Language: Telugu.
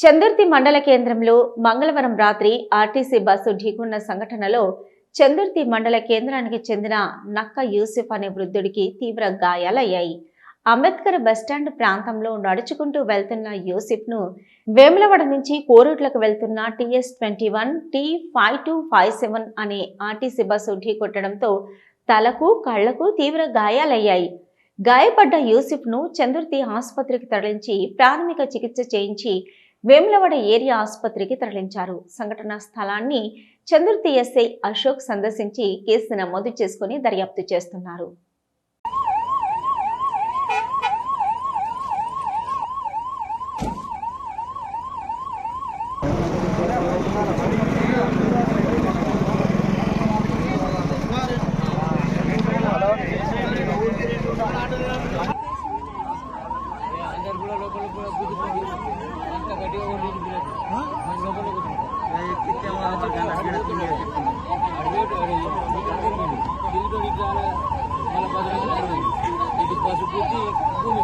చందుర్తి మండల కేంద్రంలో మంగళవారం రాత్రి ఆర్టీసీ బస్సు ఢీకున్న సంఘటనలో చందుర్తి మండల కేంద్రానికి చెందిన నక్క యూసుఫ్ అనే వృద్ధుడికి తీవ్ర గాయాలయ్యాయి. అంబేద్కర్ బస్టాండ్ ప్రాంతంలో నడుచుకుంటూ వెళ్తున్న యూసిఫ్ను వేములవాడ నుంచి కోరుట్లకు వెళ్తున్న TS twenty one T five two five seven అనే ఆర్టీసీ బస్సు ఢీకొట్టడంతో తలకు కళ్ళకు తీవ్ర గాయాలయ్యాయి. గాయపడ్డ యూసిఫ్ను చందుర్తి ఆసుపత్రికి తరలించి ప్రాథమిక చికిత్స చేయించి వేములవాడ ఏరియా ఆసుపత్రికి తరలించారు. సంఘటనా స్థలాన్ని చంద్రుతి ఎస్ఐ అశోక్ సందర్శించి కేసు నమోదు చేసుకుని దర్యాప్తు చేస్తున్నారు. అందరు కూడా లోపల కూడా గుద్దుకుంది అంత గట్టిగా కొట్టింది బ్రేక్ లోపల కొట్టింది భూమి